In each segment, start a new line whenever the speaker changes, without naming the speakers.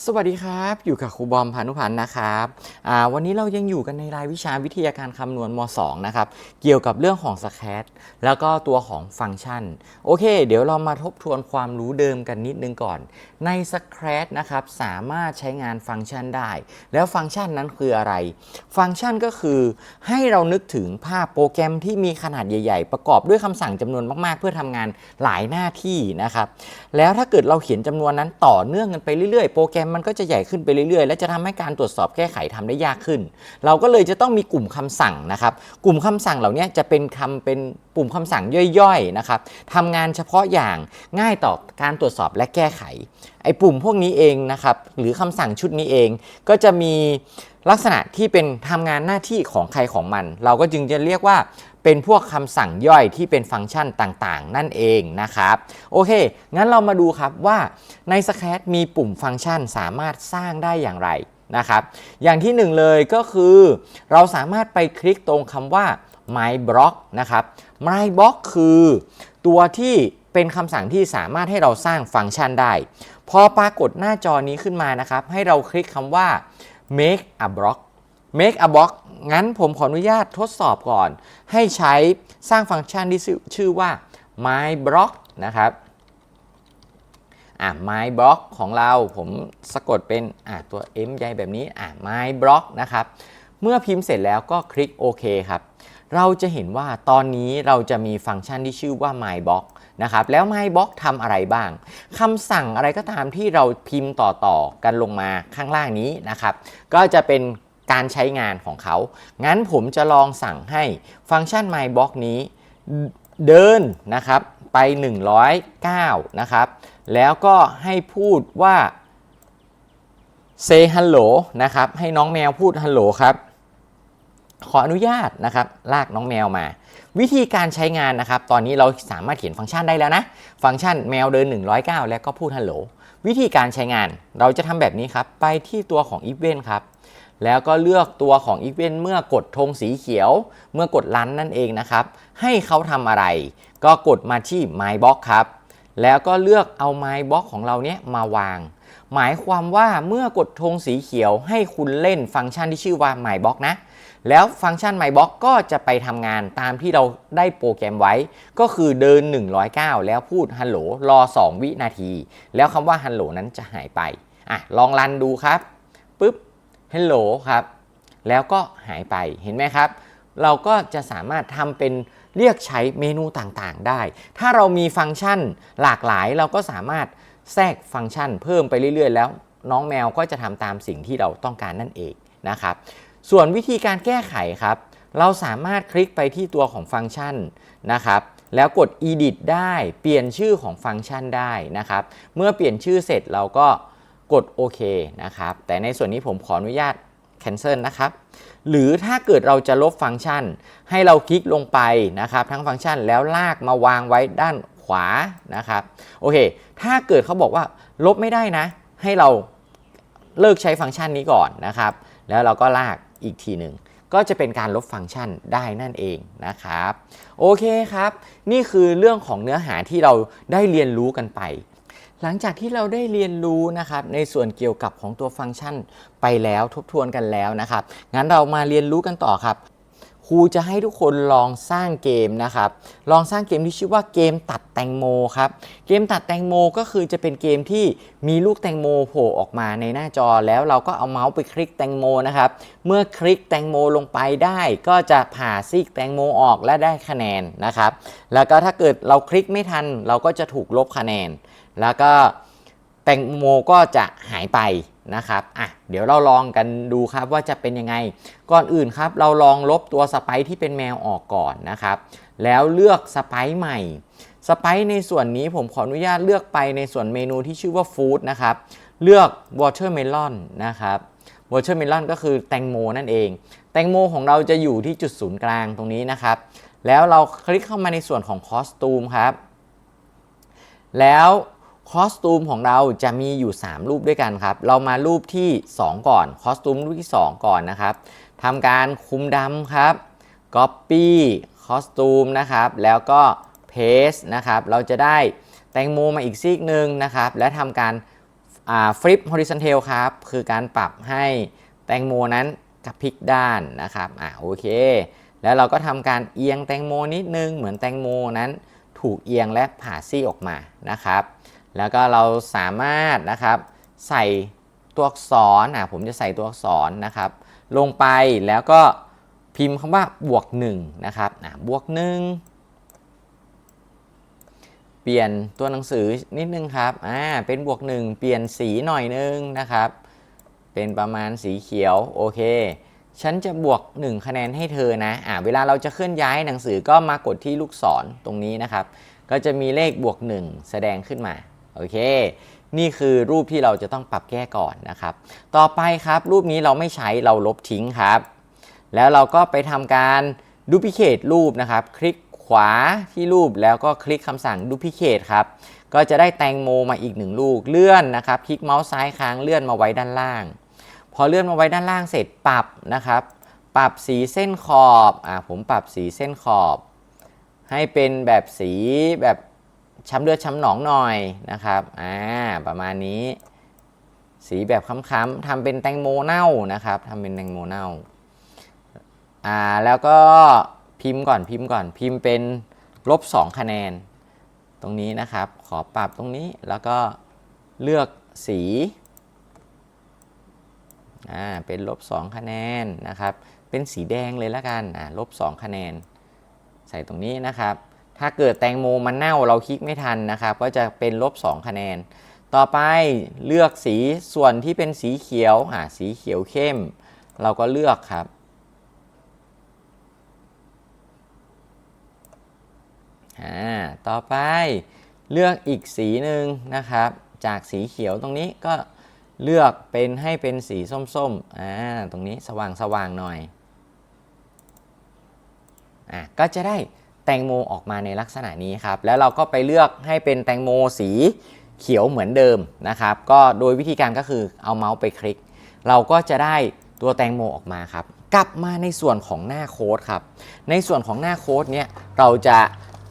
สวัสดีครับ อยู่กับครูบอมพานุพันธ์นะครับวันนี้เรายังอยู่กันในรายวิชาวิทยาการคำนวณม .2 นะครับ เกี่ยวกับเรื่องของสแคตแล้วก็ตัวของฟังก์ชัน โอเค เดี๋ยวเรามาทบทวนความรู้เดิมกันนิดนึงก่อน ในสแคตนะครับสามารถใช้งานฟังก์ชันได้ แล้วฟังก์ชันนั้นคืออะไร ฟังก์ชันก็คือ ให้เรานึกถึงภาพโปรแกรมที่มีขนาดใหญ่ ๆ ประกอบด้วยคำสั่งจำนวนมาก ๆ เพื่อทำงานหลายหน้าที่นะครับ แล้วถ้าเกิดเราเขียนจำนวนนั้นต่อเนื่องกันไปเรื่อยๆโปรแกรมมันก็จะใหญ่ขึ้นไปเรื่อยๆ และจะทำให้การตรวจสอบแก้ไขทำได้ยากขึ้น เราก็เลยจะต้องมีกลุ่มคำสั่งนะครับ กลุ่มคำสั่งเหล่านี้จะเป็นคำเป็นปุ่มคำสั่งย่อยๆนะครับทำงานเฉพาะอย่างง่ายต่อการตรวจสอบและแก้ไข ไอ้ปุ่มพวกนี้เองนะครับ หรือคำสั่งชุดนี้เอง ก็จะมีลักษณะที่เป็นทำงานหน้าที่ของใครของมัน เราก็จึงจะเรียกว่า เป็นพวกคำสั่งย่อยที่เป็นฟังก์ชันต่างๆ นั่นเองนะครับ โอเค งั้นเรามาดูครับว่าในสแค t มีปุ่มฟังก์ชันสามารถสร้างได้อย่างไรนะครับ อย่างที่หนึ่งเลยก็คือ เราสามารถไปคลิกตรงคำว่า my block นะครับ my block คือตัวที่เป็นคำสั่งที่สามารถให้เราสร้างฟังก์ชันได้ พอปรากฏหน้าจอนี้ขึ้นมานะครับ ให้เราคลิกคำว่า make a block make a block งั้นผมขออนุญาตทดสอบก่อน ให้ใช้สร้างฟังก์ชันที่ชื่อชื่อว่า my block นะครับอะ my block ของเราผมสะกดเป็นอะตัว m ใหญ่แบบนี้อะ my block นะครับ เมื่อพิมพ์เสร็จแล้วก็คลิกโอเคครับ เราจะเห็นว่าตอนนี้เราจะมีฟังก์ชันที่ชื่อว่า my block นะครับแล้ว my block ทำอะไรบ้างคำสั่งอะไรก็ตามที่เราพิมพ์ต่อๆกันลงมาข้างล่างนี้นะครับ ก็จะเป็น การใช้งานของเขา งั้นผมจะลองสั่งให้ฟังก์ชัน my block นี้เดินนะครับไป 109 นะครับ แล้วก็ให้พูดว่า say hello นะครับ ให้น้องแมวพูด hello ครับ ขออนุญาตนะครับ ลากน้องแมวมา วิธีการใช้งานนะครับ ตอนนี้เราสามารถเขียนฟังก์ชันได้แล้วนะ ฟังก์ชันแมวเดิน 109 แล้วก็พูด hello วิธีการใช้งานเราจะทำแบบนี้ครับ ไปที่ตัวของ event ครับ แล้วก็เลือกตัวของ event เมื่อกดธงสีเขียว เมื่อกดลันนั่นเองนะครับ ให้เขาทำอะไร ก็กดมาที่ my box ครับ แล้วก็เลือกเอา my box ของเราเนี้ยมาวาง หมายความว่าเมื่อกดธงสีเขียวให้คุณเล่นฟังก์ชันที่ชื่อว่า my box นะ แล้วฟังก์ชัน my box ก็จะไปทำงานตามที่เราได้โปรแกรมไว้ ก็คือเดิน 109 แล้วพูด hello รอ 2 วินาที แล้วคำว่า hello นั้นจะหายไปอะลองรันดูครับปึ๊บ hello ครับ แล้วก็หายไปเห็นไหมครับ เราก็จะสามารถทำเป็นเรียกใช้เมนูต่างๆ ได้ ถ้าเรามีฟังก์ชันหลากหลายเราก็สามารถแทรกฟังก์ชันเพิ่มไปเรื่อยๆ แล้วน้องแมวก็จะทำตามสิ่งที่เราต้องการนั่นเองนะครับ ส่วนวิธีการแก้ไขครับ เราสามารถคลิกไปที่ตัวของฟังก์ชันนะครับ แล้วกด edit ได้ เปลี่ยนชื่อของฟังก์ชันได้นะครับ เมื่อเปลี่ยนชื่อเสร็จเราก็ กดโอเคนะครับ แต่ในส่วนนี้ผมขออนุญาต cancel นะครับ หรือถ้าเกิดเราจะลบฟังก์ชัน ให้เราคลิกลงไปนะครับ ทั้งฟังก์ชันแล้วลากมาวางไว้ด้านขวานะครับโอเค ถ้าเกิดเขาบอกว่าลบไม่ได้นะ ให้เราเลิกใช้ฟังก์ชันนี้ก่อนนะครับ แล้วเราก็ลากอีกทีหนึ่งก็จะเป็นการลบฟังก์ชันได้นั่นเองนะครับ โอเคครับ นี่คือเรื่องของเนื้อหาที่เราได้เรียนรู้กันไป หลังจากที่เราได้เรียนรู้นะครับในส่วนเกี่ยวกับของตัวฟังก์ชันไปแล้วทบทวนกันแล้วนะครับงั้นเรามาเรียนรู้กันต่อครับครูจะให้ทุกคนลองสร้างเกมนะครับ ลองสร้างเกมที่ชื่อว่าเกมตัดแตงโมครับ เกมตัดแตงโมก็คือจะเป็นเกมที่มีลูกแตงโมโผล่ออกมาในหน้าจอแล้วเราก็เอาเมาส์ไปคลิกแตงโมนะครับ เมื่อคลิกแตงโมลงไปได้ ก็จะผ่าซีกแตงโมออกและได้คะแนนนะครับ แล้วก็ถ้าเกิดเราคลิกไม่ทันเราก็จะถูกลบคะแนน แล้วก็แตงโมก็จะหายไปนะครับอะเดี๋ยวเราลองกันดูครับว่าจะเป็นยังไง ก่อนอื่นครับ เราลองลบตัวสไปที่เป็นแมวออกก่อนนะครับ แล้วเลือกสไปใหม่สไปในส่วนนี้ผมขออนุญาตเลือกไปในส่วนเมนูที่ชื่อว่าฟู้ดนะครับ เลือก watermelon นะครับ watermelon ก็คือแตงโมนั่นเอง แตงโมของเราจะอยู่ที่จุดศูนย์กลางตรงนี้นะครับ แล้วเราคลิกเข้ามาในส่วนของคอสตูมครับ แล้ว คอสตูมของเราจะมีอยู่ 3 รูปด้วยกันครับ เรามารูปที่ 2 ก่อน คอสตูมรูปที่ 2 ก่อนนะครับทำการคุมดำครับ Copy คอสตูมนะครับ แล้วก็ Paste นะครับ เราจะได้แตงโมมาอีกซีกหนึ่งนะครับ และทำการฟลิป horizontal ครับ คือการปรับให้แตงโมนั้นกระพลิกด้านนะครับ อ่าโอเค แล้วเราก็ทำการเอียงแตงโมนิดนึง เหมือนแตงโมนั้นถูกเอียงและผ่าซี่ออกมานะครับ แล้วก็เราสามารถนะครับใส่ตัวอักษรอะผมจะใส่ตัวอักษรนะครับ ลงไปแล้วก็พิมพ์คำว่าบวก1นะครับอะบวก1เปลี่ยนตัวหนังสือนิดนึงครับอ่าเป็นบวก1เปลี่ยนสีหน่อยนึงนะครับ เป็นประมาณสีเขียวโอเค ฉันจะบวก 1 คะแนนให้เธอนะอ่าเวลาเราจะเคลื่อนย้ายหนังสือก็มากดที่ลูกศรตรงนี้นะครับ ก็จะมีเลขบวก 1 แสดงขึ้นมา โอเค นี่คือรูปที่เราจะต้องปรับแก้ก่อนนะครับ ต่อไปครับ รูปนี้เราไม่ใช้เราลบทิ้งครับ แล้วเราก็ไปทำการดูพิเคตรูปนะครับ คลิกขวาที่รูปแล้วก็คลิกคำสั่งดูพิเคตครับ ก็จะได้แตงโมมาอีกหนึ่งลูกเลื่อนนะครับ คลิกเมาส์ซ้ายค้างเลื่อนมาไว้ด้านล่าง พอเลื่อนมาไว้ด้านล่างเสร็จปรับนะครับ ปรับสีเส้นขอบอ่าผมปรับสีเส้นขอบ ให้เป็นแบบสีแบบ ช้ำเลือดช้ำหนองหน่อยนะครับอ่าประมาณนี้ สีแบบค้ำๆทำเป็นแตงโมเน่านะครับทำเป็นแตงโมเน่าอ่าแล้วก็พิมพ์ก่อนพิมพ์ก่อนพิมพ์เป็นลบ2คะแนน ตรงนี้นะครับ ขอปรับตรงนี้แล้วก็เลือกสีอ่าเป็นลบ2คะแนนนะครับ เป็นสีแดงเลยละกันอ่าลบ2คะแนน ใส่ตรงนี้นะครับ ถ้าเกิดแตงโมมันเน่าเราคลิกไม่ทันนะครับ ก็จะเป็นลบ 2 คะแนน ต่อไปเลือกสีส่วนที่เป็นสีเขียวอ่าสีเขียวเข้ม เราก็เลือกครับ อ่า ต่อไปเลือกอีกสีหนึ่งนะครับ จากสีเขียวตรงนี้ก็เลือกเป็นให้เป็นสีส้มๆ อ่า ตรงนี้สว่างๆหน่อย อะ ก็จะได้ แตงโมออกมาในลักษณะนี้ครับ แล้วเราก็ไปเลือกให้เป็นแตงโมสีเขียวเหมือนเดิมนะครับ ก็โดยวิธีการก็คือเอาเมาส์ไปคลิก เราก็จะได้ตัวแตงโมออกมาครับ กลับมาในส่วนของหน้าโค้ดครับ ในส่วนของหน้าโค้ดเนี้ยเราจะ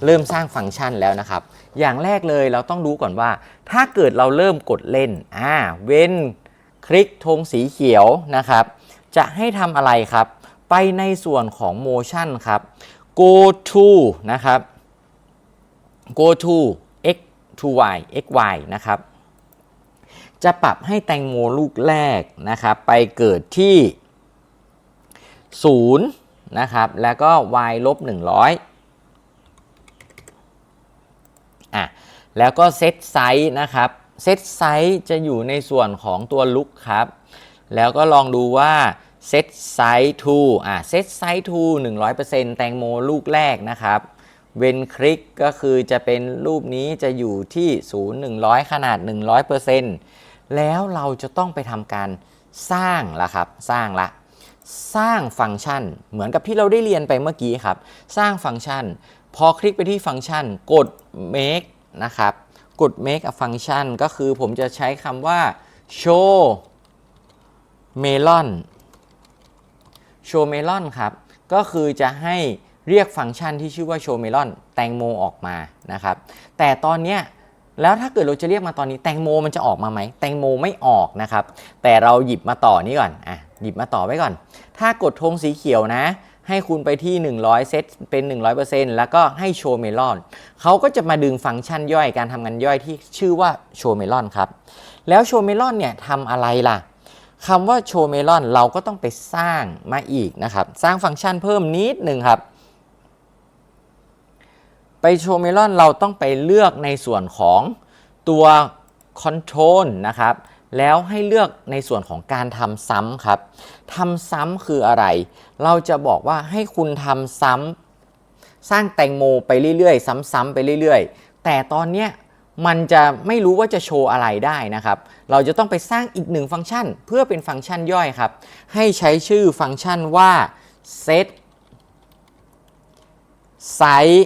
เริ่มสร้างฟังก์ชันแล้วนะครับ อย่างแรกเลยเราต้องรู้ก่อนว่า ถ้าเกิดเราเริ่มกดเล่นอ่าเว้นคลิกธงสีเขียวนะครับ จะให้ทำอะไรครับ ไปในส่วนของ motion ครับ go to นะครับ go to x to y x y นะครับ จะปรับให้แตงโมลูกแรกนะครับ ไปเกิดที่ 0 นะครับ แล้วก็ y ลบ 100อะแล้วก็เซตไซส์นะครับ เซตไซส์จะอยู่ในส่วนของตัวลุกครับ แล้วก็ลองดูว่า เซตไซส์ to อะเซตไซส์ to 100%แตงโมลูกแรกนะครับเว้นคลิกก็คือจะเป็นรูปนี้จะอยู่ที่0 100ขนาด100%แล้วเราจะต้องไปทำการสร้างละครับ สร้างละ สร้างฟังก์ชัน เหมือนกับที่เราได้เรียนไปเมื่อกี้ครับ สร้างฟังก์ชัน พอคลิกไปที่ฟังก์ชัน กด make นะครับ กด make a function ก็คือผมจะใช้คำว่า show melon show melon ครับก็คือจะให้เรียกฟังก์ชันที่ชื่อว่า show melon แตงโมออกมานะครับแต่ตอนเนี้ยแล้วถ้าเกิดเราจะเรียกมาตอนนี้แตงโมมันจะออกมาไหมแตงโมไม่ออกนะครับ แต่เราหยิบมาต่อนี้ก่อนอะหยิบมาต่อไว้ก่อน ถ้ากดธงสีเขียวนะ ให้คุณไปที่ 100 เซตเป็น 100%แล้วก็ให้โชว์เมลอนเขาก็จะมาดึงฟังก์ชันย่อยการทำงานย่อยที่ชื่อว่าโชว์เมลอนครับ แล้วโชว์เมลอนเนี่ยทำอะไรล่ะ คำว่าโชว์เมลอนเราก็ต้องไปสร้างมาอีกนะครับ สร้างฟังก์ชันเพิ่มนิดหนึ่งครับ ไปโชว์เมลอนเราต้องไปเลือกในส่วนของตัวคอนโทรลนะครับ แล้วให้เลือกในส่วนของการทำซ้ำครับทำซ้ำคืออะไร เราจะบอกว่าให้คุณทำซ้ำสร้างแตงโมไปเรื่อยๆ ซ้ำๆไปเรื่อยๆ แต่ตอนเนี้ย มันจะไม่รู้ว่าจะโชว์อะไรได้นะครับ เราจะต้องไปสร้างอีกหนึ่งฟังก์ชัน เพื่อเป็นฟังก์ชันย่อยครับ ให้ใช้ชื่อฟังก์ชันว่า set size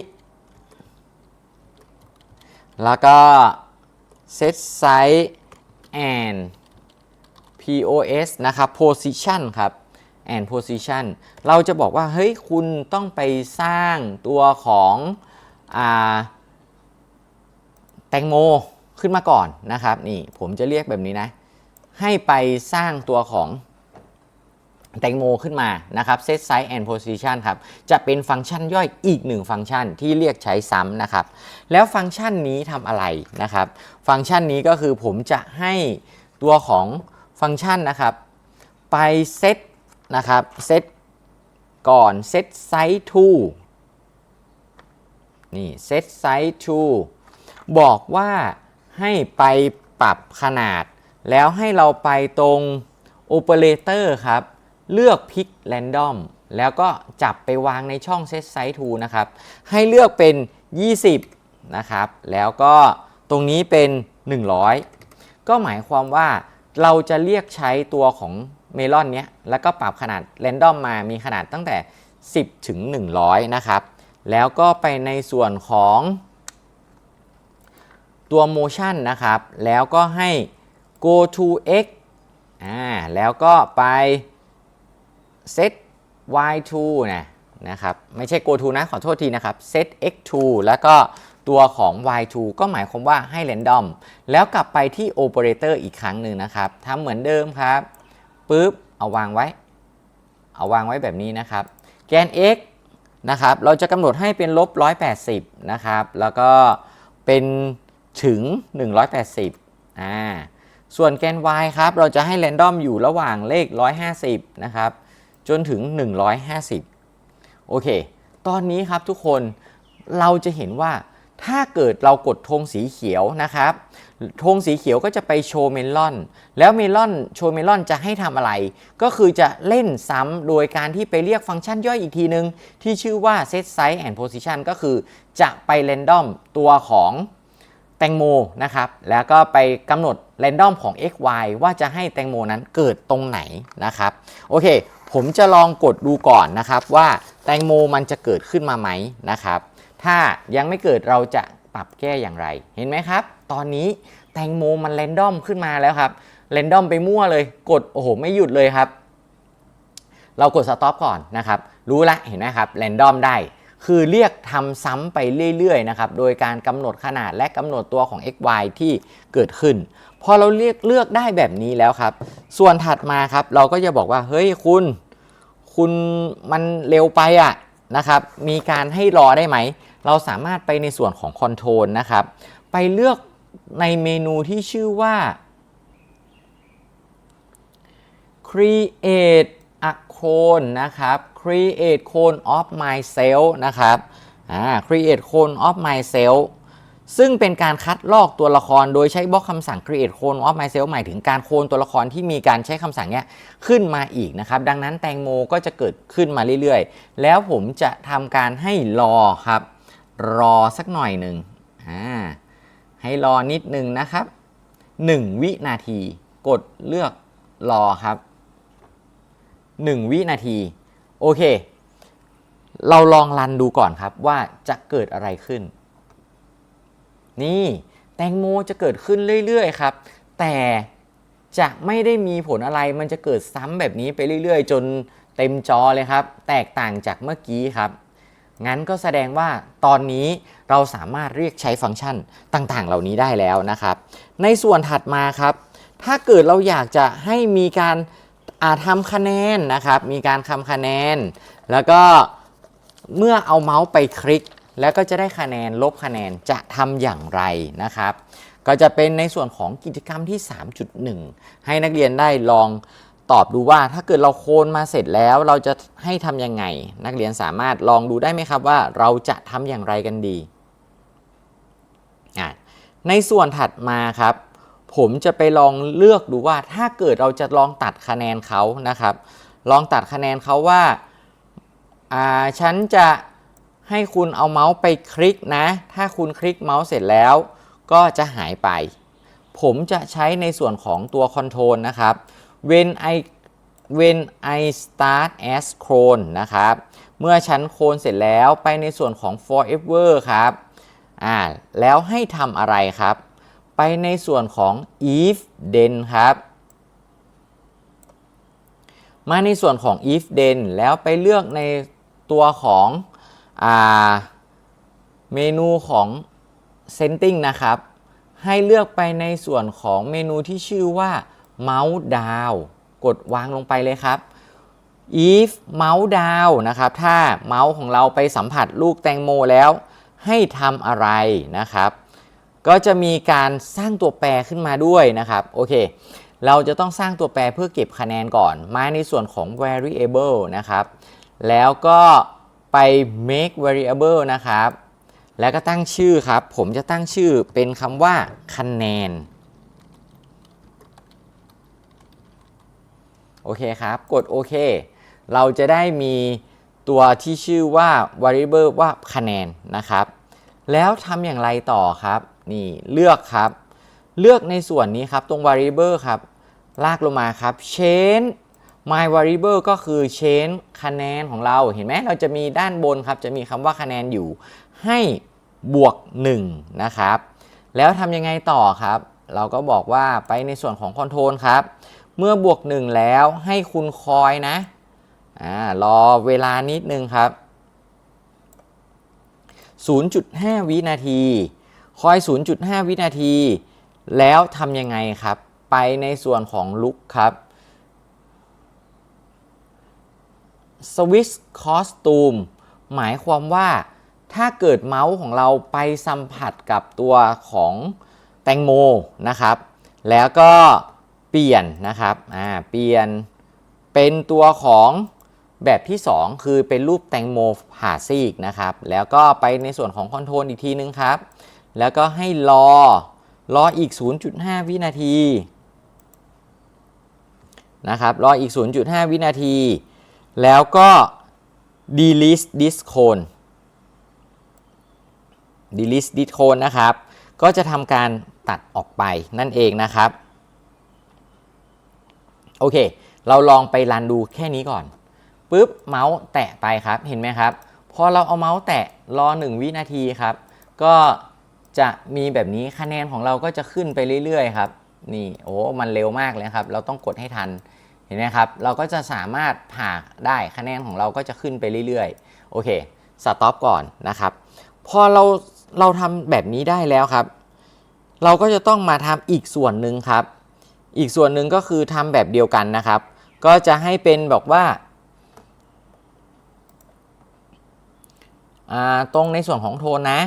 แล้วก็ set size and pos นะครับ position ครับ and position เราจะบอกว่า เฮ้ย คุณต้องไปสร้างตัวของอา แตงโมขึ้นมาก่อนนะครับนี่ผมจะเรียกแบบนี้นะ ให้ไปสร้างตัวของแตงโมขึ้นมานะครับ set size and position ครับ จะเป็นฟังก์ชันย่อยอีกหนึ่งฟังก์ชันที่เรียกใช้ซ้ำนะครับ แล้วฟังก์ชันนี้ทำอะไรนะครับ ฟังก์ชันนี้ก็คือผมจะให้ตัวของฟังก์ชันนะครับ ไปเซตนะครับเซตก่อน set size to นี่ set size to บอกว่าให้ไปปรับขนาด แล้วให้เราไปตรง operator ครับ เลือก pick random แล้วก็จับไปวางในช่อง set size to นะครับ ให้เลือกเป็น 20 นะครับ แล้วก็ตรงนี้เป็น 100 ก็หมายความว่าเราจะเรียกใช้ตัวของเมลอนเนี้ย แล้วก็ปรับขนาด random มามีขนาดตั้งแต่ 10 ถึง 100 นะครับ แล้วก็ไปในส่วนของ ตัว motion นะครับ แล้วก็ให้ go to x อ่าแล้วก็ไป set y2 นะนะครับไม่ใช่ go to นะขอโทษทีนะครับ set x2 แล้วก็ตัวของ y2 ก็หมายความว่าให้ random แล้วกลับไปที่ operator อีกครั้งหนึ่งนะครับทำเหมือนเดิมครับปุ๊บเอาวางไว้ เอาวางไว้แบบนี้นะครับ แกน x นะครับ เราจะกำหนดให้เป็นลบ180 นะครับ แล้วก็เป็น ถึง 180อ่าส่วนแกน y ครับ เราจะให้ random อยู่ระหว่างเลข 150 นะครับ จนถึง 150 โอเค ตอนนี้ครับทุกคนเราจะเห็นว่าถ้าเกิดเรากดธงสีเขียวนะครับธงสีเขียวก็จะไปโชว์เมลอน แล้วเมลอนโชว์เมลอนจะให้ทำอะไร ก็คือจะเล่นซ้ำโดยการที่ไปเรียกฟังก์ชันย่อยอีกทีนึง ที่ชื่อว่า set size and position ก็คือจะไป random ตัวของ แตงโมนะครับ แล้วก็ไปกำหนด random ของ x y ว่าจะให้แตงโมนั้นเกิดตรงไหนนะครับ โอเค ผมจะลองกดดูก่อนนะครับว่าแตงโมมันจะเกิดขึ้นมาไหมนะครับ ถ้ายังไม่เกิดเราจะปรับแก้อย่างไร เห็นไหมครับ ตอนนี้แตงโมมันแรนดอมขึ้นมาแล้วครับแรนดอมไปมั่วเลย กดโอ้โหไม่หยุดเลยครับ เรากดสต็อปก่อนนะครับ รู้ละเห็นไหมครับแรนดอมได้ คือเรียกทำซ้ำไปเรื่อยๆนะครับ โดยการกำหนดขนาดและกำหนดตัวของ x y ที่เกิดขึ้น พอเราเรียกเลือกได้แบบนี้แล้วครับ ส่วนถัดมาครับ เราก็จะบอกว่า เฮ้ยคุณ คุณมันเร็วไปอะนะครับ มีการให้รอได้ไหม เราสามารถไปในส่วนของคอนโทรลนะครับ ไปเลือกในเมนูที่ชื่อว่า create clone นะครับ create clone of myself นะครับอ่า create clone of myself ซึ่งเป็นการคัดลอกตัวละครโดยใช้บล็อกคำสั่ง create clone of myself หมายถึงการโคลนตัวละครที่มีการใช้คำสั่งเนี้ยขึ้นมาอีกนะครับ ดังนั้นแตงโมก็จะเกิดขึ้นมาเรื่อยๆ แล้วผมจะทำการให้รอครับ รอสักหน่อยหนึ่งอ่าให้รอนิดนึงนะครับ 1 วินาที กดเลือกรอครับ 1 วินาที โอเค เราลองรันดูก่อนครับว่าจะเกิดอะไรขึ้น นี่แตงโมจะเกิดขึ้นเรื่อยๆครับ แต่จะไม่ได้มีผลอะไรมันจะเกิดซ้ำแบบนี้ไปเรื่อยๆ จนเต็มจอเลยครับ แตกต่างจากเมื่อกี้ครับ งั้นก็แสดงว่าตอนนี้เราสามารถเรียกใช้ฟังก์ชันต่างๆ เหล่านี้ได้แล้วนะครับ ในส่วนถัดมาครับ ถ้าเกิดเราอยากจะให้มีการ อาทำคะแนนนะครับ มีการทำคะแนน แล้วก็เมื่อเอาเมาส์ไปคลิก แล้วก็จะได้คะแนนลบคะแนนจะทำอย่างไรนะครับ ก็จะเป็นในส่วนของกิจกรรมที่ 3.1 ให้นักเรียนได้ลองตอบดูว่าถ้าเกิดเราโคนมาเสร็จแล้วเราจะให้ทำยังไง นักเรียนสามารถลองดูได้ไหมครับว่าเราจะทำอย่างไรกันดี ในส่วนถัดมาครับ ผมจะไปลองเลือกดูว่าถ้าเกิดเราจะลองตัดคะแนนเขานะครับ ลองตัดคะแนนเขาว่าอ่าฉันจะให้คุณเอาเมาส์ไปคลิกนะ ถ้าคุณคลิกเมาส์เสร็จแล้ว ก็จะหายไป ผมจะใช้ในส่วนของตัวคอนโทรลนะครับ when I when I start as clone นะครับ เมื่อฉันโคลนเสร็จแล้วไปในส่วนของ forever ครับ อ่า แล้วให้ทำอะไรครับ ไปในส่วนของ if then ครับ มาในส่วนของ if then แล้วไปเลือกในตัวของอเมนูของ setting นะครับ ให้เลือกไปในส่วนของเมนูที่ชื่อว่า Mouse Down กดวางลงไปเลยครับ if mouse down นะครับ ถ้าเมาส์ของเราไปสัมผัสลูกแตงโมแล้ว ให้ทำอะไรนะครับ ก็จะมีการสร้างตัวแปรขึ้นมาด้วยนะครับโอเคเราจะต้องสร้างตัวแปรเพื่อเก็บคะแนนก่อน มาในส่วนของ variable นะครับ แล้วก็ไป make variable นะครับ แล้วก็ตั้งชื่อครับ ผมจะตั้งชื่อเป็นคำว่าคะแนน โอเคครับ กดโอเค เราจะได้มีตัวที่ชื่อว่า variable ว่าคะแนนนะครับ แล้วทำอย่างไรต่อครับ นี่เลือกครับ เลือกในส่วนนี้ครับตรง variable ครับ ลากลงมาครับ change my variable ก็คือ change คะแนนของเราเห็นไหมเราจะมีด้านบนครับจะมีคำว่าคะแนนอยู่ ให้บวก 1 นะครับ แล้วทำยังไงต่อครับ เราก็บอกว่าไปในส่วนของคอนโทรลครับ เมื่อบวก 1 แล้วให้คุณคอยนะอ่ารอเวลานิดนึงครับ0.5 วินาที คอย 0.5 วินาที แล้วทำยังไงครับ ไปในส่วนของลุกครับ Switch Costume หมายความว่าถ้าเกิดเมาส์ของเราไปสัมผัสกับตัวของแตงโมนะครับ แล้วก็เปลี่ยนนะครับ อ่า เปลี่ยนเป็นตัวของแบบที่ 2 คือเป็นรูปแตงโมผ่าซีกนะครับ แล้วก็ไปในส่วนของคอนโทรลอีกทีนึงครับ แล้วก็ให้รอ รออีก 0.5 วินาที นะครับ รออีก 0.5 วินาที แล้วก็ delete this cone delete this cone นะครับ ก็จะทำการตัดออกไปนั่นเองนะครับ โอเค เราลองไปรันดูแค่นี้ก่อนปุ๊บเมาส์แตะไปครับ เห็นไหมครับ พอเราเอาเมาส์แตะรอ 1 วินาทีครับ ก็ จะมีแบบนี้คะแนนของเราก็จะขึ้นไปเรื่อยๆครับนี่โอ้มันเร็วมากเลยครับ เราต้องกดให้ทันเห็นไหมครับ เราก็จะสามารถผ่าได้คะแนนของเราก็จะขึ้นไปเรื่อยๆ โอเคสต็อปก่อนนะครับ พอเราเราทำแบบนี้ได้แล้วครับ เราก็จะต้องมาทำอีกส่วนหนึ่งครับ อีกส่วนหนึ่งก็คือทำแบบเดียวกันนะครับ ก็จะให้เป็นบอกว่าาตรงในส่วนของโทนนะ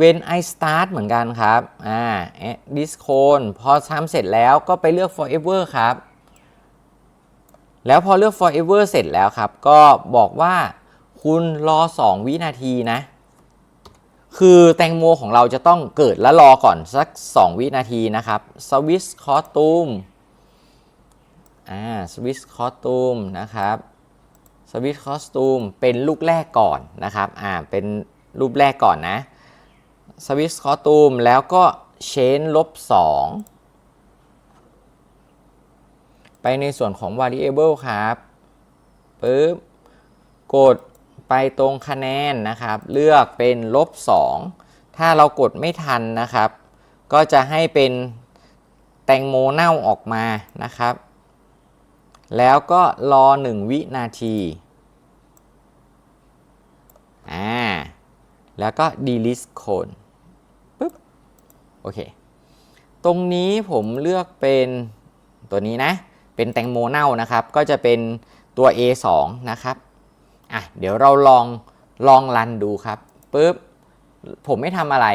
when I start เหมือนกันครับอ่า this cone พอทำเสร็จแล้วก็ไปเลือก forever ครับ แล้วพอเลือก forever เสร็จแล้วครับ ก็บอกว่าคุณรอ 2 วินาทีนะ คือแตงโมของเราจะต้องเกิดและรอก่อนสัก 2 วินาทีนะครับ switch costume อ่า switch costume นะครับ switch costume เป็นลูกแรกก่อนนะครับ อ่า เป็นรูปแรกก่อนนะ switch costume แล้วก็ change ลบ2ไปในส่วนของ variable ครับปึ๊บกดไปตรงคะแนนนะครับ เลือกเป็นลบ2ถ้าเรากดไม่ทันนะครับ ก็จะให้เป็นแตงโมเน่าออกมานะครับ แล้วก็รอ 1 วินาทีอ่าแล้วก็ delete code โอเค ตรงนี้ผมเลือกเป็นตัวนี้นะ เป็นแตงโมเน่านะครับ ก็จะเป็นตัว A2 นะครับอะเดี๋ยวเราลองลองรันดูครับปึ๊บผมไม่ทำอะไร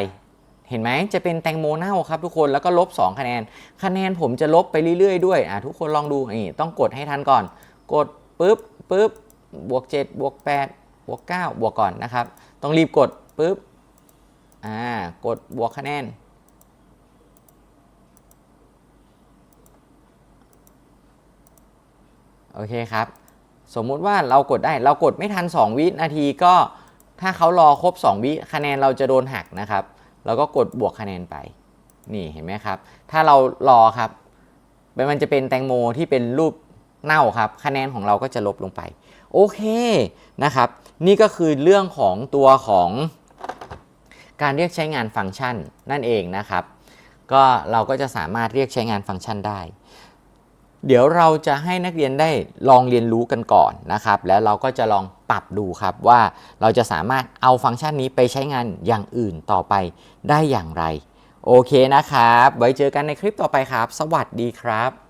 เห็นไหมจะเป็นแตงโมเน่าครับทุกคนแล้วก็ลบ 2 คะแนน คะแนนผมจะลบไปเรื่อยๆด้วยอะทุกคนลองดูนี่ต้องกดให้ทันก่อน กดปึ๊บปึ๊บบวก7บวก8บวก9บวกก่อนนะครับ ต้องรีบกดปึ๊บอ่ากดบวกคะแนน โอเคครับ สมมุติว่าเรากดได้เรากดไม่ทัน 2 วินาทีก็ถ้าเขารอครบ 2 วิคะแนนเราจะโดนหักนะครับเราก็กดบวกคะแนนไป นี่เห็นไหมครับ ถ้าเรารอครับมันจะเป็นแตงโมที่เป็นรูปเน่าครับ คะแนนของเราก็จะลบลงไป โอเคนะครับ นี่ก็คือเรื่องของตัวของการเรียกใช้งานฟังก์ชันนั่นเองนะครับ ก็เราก็จะสามารถเรียกใช้งานฟังก์ชันได้ เดี๋ยวเราจะให้นักเรียนได้ลองเรียนรู้กันก่อนนะครับ แล้วเราก็จะลองปรับดูครับว่าเราจะสามารถเอาฟังก์ชันนี้ไปใช้งานอย่างอื่นต่อไปได้อย่างไร โอเคนะครับ ไว้เจอกันในคลิปต่อไปครับ สวัสดีครับ